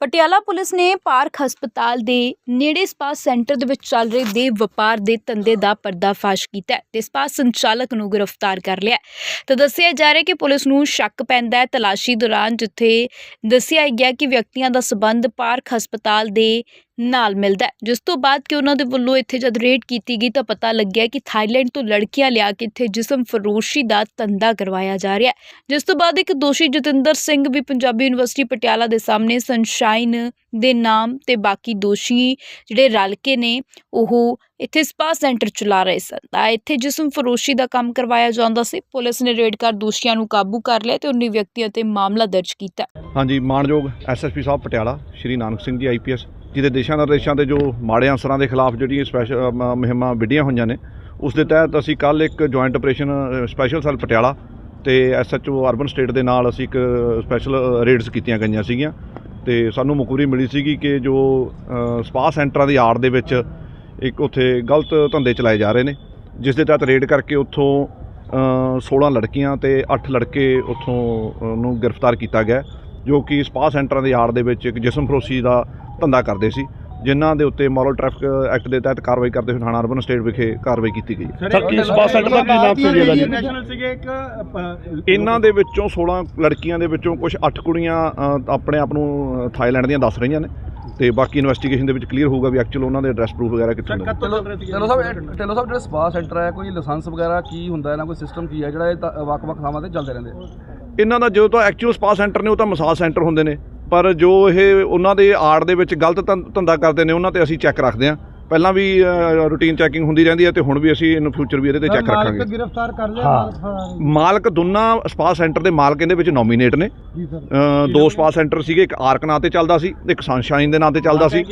Patiala police ਨੇ park ਹਸਪਤਾਲ ਦੇ ਨੇੜੇ ਸਪਾ ਸੈਂਟਰ ਦੇ ਵਿੱਚ ਚੱਲ ਰਹੇ ਦੇ ਵਪਾਰ ਦੇ ਧੰਦੇ ਦਾ ਪਰਦਾਫਾਸ਼ ਕੀਤਾ ਹੈ ਤੇ ਸਪਾ ਸੰਚਾਲਕ ਨੂੰ ਗ੍ਰਿਫਤਾਰ ਕਰ ਲਿਆ ਤਾਂ ਦੱਸਿਆ ਜਾ ਰਿਹਾ ਕਿ ਪੁਲਿਸ ਨੂੰ ਸ਼ੱਕ ਪੈਂਦਾ ਹੈ। ਤਲਾਸ਼ੀ ਦੌਰਾਨ ਜਿੱਥੇ ਦੱਸਿਆ ਗਿਆ ਕਿ ਵਿਅਕਤੀਆਂ ਦਾ ਸਬੰਧ ਪਾਰਕ ਹਸਪਤਾਲ ਦੇ ਨਾਲ ਮਿਲਦਾ ਹੈ। ਜਿਸ ਤੋਂ ਬਾਅਦ ਕਿ ਉਹਨਾਂ ਦੇ ਵੱਲੋਂ ਇੱਥੇ ਜਦ ਰੇਡ ਕੀਤੀ ਗਈ ਤਾਂ ਪਤਾ ਲੱਗਿਆ ਕਿ ਥਾਈਲੈਂਡ ਤੋਂ ਲੜਕੀਆਂ ਲਿਆ ਕੇ ਇੱਥੇ ਜਿਸਮ ਫਰੋਸ਼ੀ ਦਾ ਧੰਦਾ ਕਰਵਾਇਆ ਜਾ ਰਿਹਾ ਹੈ। ਜਿਸ ਤੋਂ ਬਾਅਦ ਇੱਕ ਦੋਸ਼ੀ ਜਤਿੰਦਰ ਸਿੰਘ ਵੀ ਪੰਜਾਬੀ ਯੂਨੀਵਰਸਿਟੀ ਪਟਿਆਲਾ ਦੇ ਸਾਹਮਣੇ ਸਨਸ਼ਾਈਨ ਦੇ ਨਾਮ ਤੇ ਬਾਕੀ ਦੋਸ਼ੀ ਜਿਹੜੇ ਰਲ ਕੇ ਨੇ, ਉਹ ਇੱਥੇ ਸਪਾ ਸੈਂਟਰ ਚਲਾ ਰਹੇ ਸਨ। ਤਾਂ ਇੱਥੇ ਜਿਸਮ ਫਰੋਸ਼ੀ ਦਾ ਕੰਮ ਕਰਵਾਇਆ ਜਾਂਦਾ ਸੀ। ਪੁਲਿਸ ਨੇ ਰੇਡ ਕਰ ਦੋਸ਼ੀਆਂ ਨੂੰ ਕਾਬੂ ਕਰ ਲਿਆ ਤੇ 19 ਵਿਅਕਤੀਆਂ ਤੇ ਮਾਮਲਾ ਦਰਜ ਕੀਤਾ। ਹਾਂਜੀ, ਮਾਨਯੋਗ ਐਸਐਸਪੀ ਸਾਹਿਬ ਪਟਿਆਲਾ, ਸ਼੍ਰੀ ਨਾਨਕ ਸਿੰਘ ਜੀ ਆਈਪੀਐਸ ਜਿਹਦੇ ਦਿਸ਼ਾ ਨਿਰਦੇਸ਼ਾਂ ਤੇ ਜੋ ਮਾੜੇ ਅਸਰਾਂ ਦੇ ਖਿਲਾਫ ਜਿਹੜੀਆਂ ਸਪੈਸ਼ਲ ਮੁਹਿੰਮਾਂ ਵਿੱਢੀਆਂ ਹੋਈਆਂ ਨੇ ਉਸ ਦੇ ਤਹਿਤ ਅਸੀਂ ਕੱਲ ਇੱਕ joint operation special cell Patiala ਤੇ ਐਸਐਚਓ ਅਰਬਨ ਸਟੇਟ ਦੇ ਨਾਲ ਅਸੀਂ ਇੱਕ ਸਪੈਸ਼ਲ ਰੇਡਸ ਕੀਤੀਆਂ ਗਈਆਂ ਸੀਗੀਆਂ ਤੇ ਸਾਨੂੰ ਮੁਕੂਰੀ ਮਿਲੀ ਸੀਗੀ ਕਿ ਜੋ ਅ, ਸਪਾ ਸੈਂਟਰਾਂ ਦੀ ਆੜ ਦੇ ਵਿੱਚ ਇੱਕ ਉੱਥੇ ਗਲਤ ਧੰਦੇ ਚਲਾਏ ਜਾ ਰਹੇ ਨੇ ਜਿਸ ਦੇ ਤਹਿਤ ਰੇਡ ਕਰਕੇ ਉੱਥੋਂ ਅ, 16 ਲੜਕੀਆਂ ਤੇ 8 ਲੜਕੇ ਉੱਥੋਂ ਨੂੰ ਗ੍ਰਿਫਤਾਰ ਕੀਤਾ ਗਿਆ ਜੋ ਕਿ ਸਪਾ ਸੈਂਟਰਾਂ ਦੇ ਆੜ ਦੇ ਵਿੱਚ ਇੱਕ ਜਿਸਮ ਫਰੋਸ਼ੀ ਦਾ ਧੰਦਾ ਕਰਦੇ ਸੀ ਜਿਨ੍ਹਾਂ ਦੇ ਉੱਤੇ ਮੋਰਲ ਟ੍ਰੈਫਿਕ ਐਕਟ ਦੇ ਤਹਿਤ ਕਾਰਵਾਈ ਕਰਦੇ ਹੋਏ ਥਾਣਾ ਅਰਬਨ ਸਟੇਟ ਵਿਖੇ ਕਾਰਵਾਈ ਕੀਤੀ ਗਈ। ਸਰ ਕੀ ਸਪਾ ਸੈਂਟਰ ਦਾ ਕੀ ਨਾਮ ਸੀ ਜੀ ਇਹਨਾਂ ਦੇ ਵਿੱਚੋਂ 16 ਲੜਕੀਆਂ ਦੇ ਵਿੱਚੋਂ ਕੁਝ 8 ਕੁੜੀਆਂ ਆਪਣੇ ਆਪ ਨੂੰ ਥਾਈਲੈਂਡ ਦੀਆਂ ਦੱਸ ਰਹੀਆਂ ਨੇ ਤੇ ਬਾਕੀ ਇਨਵੈਸਟੀਗੇਸ਼ਨ ਦੇ ਵਿੱਚ ਕਲੀਅਰ ਹੋਊਗਾ ਵੀ ਐਕਚੁਅਲ ਉਹਨਾਂ ਦੇ ਐਡਰੈਸ ਪ੍ਰੂਫ ਵਗੈਰਾ ਕਿੱਥੋਂ ਦੇ ਚੱਲ ਸਾਹਿਬ ਟੈਲੋ ਸਾਹਿਬ ਜਿਹੜਾ ਸਪਾ ਸੈਂਟਰ ਹੈ ਕੋਈ ਲਾਇਸੈਂਸ ਵਗੈਰਾ ਕੀ ਹੁੰਦਾ ਹੈ ਨਾ ਕੋਈ ਸਿਸਟਮ ਕੀ ਹੈ ਜਿਹੜਾ ਇਹ ਵੱਖ-ਵੱਖ ਥਾਵਾਂ ਤੇ ਚੱਲਦੇ ਰਹਿੰਦੇ ਇਹਨਾਂ ਦਾ ਜੋ ਤਾਂ ਐਕਚੁਅਲ ਸਪਾ ਸੈਂਟਰ ਨੇ ਉਹ ਤਾਂ ਮਸਾਜ ਸੈਂਟਰ ਹੁੰਦੇ ਨੇ। ਪਰ ਜੋ ਇਹ ਉਹਨਾਂ ਦੇ ਆੜ ਦੇ ਵਿੱਚ ਗਲਤ ਧੰ- ਧੰਦਾ ਕਰਦੇ ਨੇ ਉਹਨਾਂ ਤੇ ਅਸੀਂ ਚੈੱਕ ਰੱਖਦੇ ਹਾਂ। ਪਹਿਲਾਂ ਵੀ ਰੂਟੀਨ ਚੈਕਿੰਗ ਹੁੰਦੀ ਰਹਿੰਦੀ ਹੈ ਤੇ ਹੁਣ ਵੀ ਅਸੀਂ ਇਨ ਫਿਊਚਰ ਵੀ ਇਹਦੇ ਤੇ ਚੈੱਕ ਰੱਖਾਂਗੇ। ਗ੍ਰਿਫਤਾਰ ਕਰ ਲਿਆ। ਮਾਲਕ। ਮਾਲਕ ਦੋਨਾਂ ਸਪਾ ਸੈਂਟਰ ਦੇ ਮਾਲਕ ਇਹਦੇ ਵਿੱਚ ਨੋਮੀਨੇਟ ਨੇ। ਜੀ ਸਰ। ਅ, ਦੋ ਸਪਾ ਸੈਂਟਰ ਸੀਗੇ ਇੱਕ ਆਰਕ ਨਾਂ ਤੇ ਚੱਲਦਾ ਸੀ ਇੱਕ ਸਨਸ਼ਾਈਨ ਦੇ ਨਾਂ ਤੇ ਚੱਲਦਾ ਸੀ।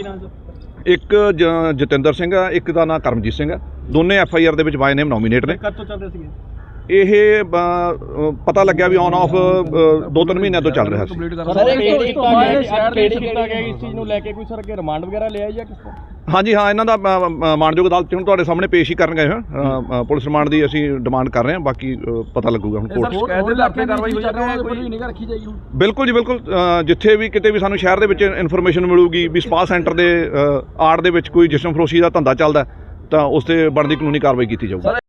ਇੱਕ ਜ- ਜਤਿੰਦਰ ਸਿੰਘ ਆ ਇੱਕ ਦਾ ਨਾਂ ਕਰਮਜੀਤ ਸਿੰਘ ਆ। ਦੋਨੇ ਐਫ ਆਈ ਆਰ ਦੇ ਵਿੱਚ ਬਾਈ ਨੇਮ ਨੋਮੀਨੇਟ ਨੇ। ਕਦ ਤੋਂ ਚੱਲ ਰਹੇ ਸੀਗੇ? ਇਹ ਪਤਾ ਲੱਗਿਆ ਵੀ ਔਨ ਆਫ ਦੋ ਤਿੰਨ ਮਹੀਨਿਆਂ ਤੋਂ ਚੱਲ ਰਿਹਾ ਸੀ। ਕੰਪਲੀਟ ਸਰ, ਕਰਨਾ ਇਹ ਪੇਸ਼ ਤੋਂ- ਕੀਤਾ ਤੋਂ ਬਾਅਦ ਗਿਆ ਸ਼ਹਿਰ ਅੱਜ ਦੇ ਪੇਸ਼ ਵਿੱਚ ਕੀਤਾ ਗਿਆ ਇਸ ਚੀਜ਼ ਨੂੰ ਲੈ ਕੇ ਕੋਈ ਸਰ ਅੱਗੇ ਰਿਮਾਂਡ ਵਗੈਰਾ ਲਿਆ ਜਾਂ ਕਿਸ ਤਰ੍ਹਾਂ? ਹਾਂਜੀ ਹਾਂ ਇਹਨਾਂ ਦਾ ਮਾਣਯੋਗ ਅਦਾਲਤ 'ਚ ਹੁਣ ਤੁਹਾਡੇ ਸਾਹਮਣੇ ਪੇਸ਼ ਹੀ ਕਰਨ ਗਏ ਹਾਂ। ਪੁਲਿਸ ਰਿਮਾਂਡ ਦੀ ਅਸੀਂ ਡਿਮਾਂਡ ਕਰ ਰਹੇ ਹਾਂ ਬਾਕੀ ਪਤਾ ਲੱਗੂਗਾ ਹੁਣ ਕੋਰਟ ਬਿਲਕੁਲ ਜੀ ਬਿਲਕੁਲ ਜਿੱਥੇ ਵੀ ਕਿਤੇ ਵੀ ਸਾਨੂੰ ਸ਼ਹਿਰ ਦੇ ਵਿੱਚ ਇਨਫੋਰਮੇਸ਼ਨ ਮਿਲੂਗੀ ਵੀ ਸਪਾ ਸੈਂਟਰ ਦੇ ਆੜ ਦੇ ਵਿੱਚ ਕੋਈ ਜਿਸਮ ਫਰੋਸ਼ੀ ਦਾ ਧੰਦਾ ਚੱਲਦਾ ਤਾਂ ਉਸ ਤੇ ਬਣਦੀ ਕਾਨੂੰਨੀ ਕਾਰਵਾਈ ਕੀਤੀ ਜਾਊਗੀ।